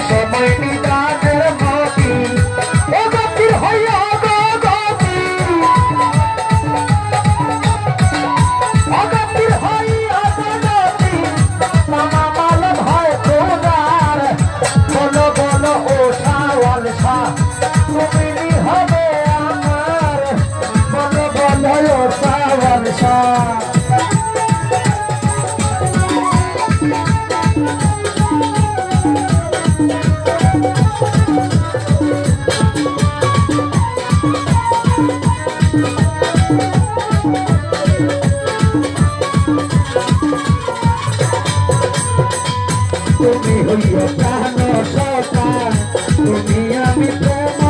Gracias. তুমি হইয়া প্রাণ সতা। তুমি আমি প্রেম